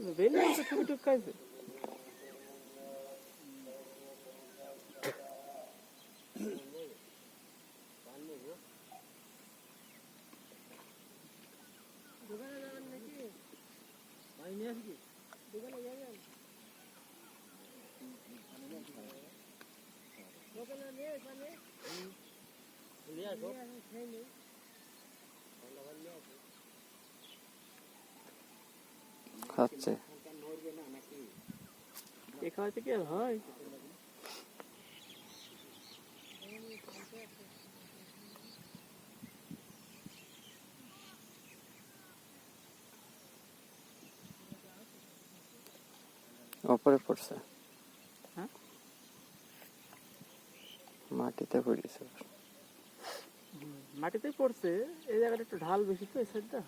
맨날부터 저부터까지. Yeah, go. হয়? ওপরে পড়ছে। হ্যাঁ? মাটিতে পড়েছে। মাটিতে পড়ছে এই জায়গাটা একটু ঢাল বেশি তো এই সাইডটা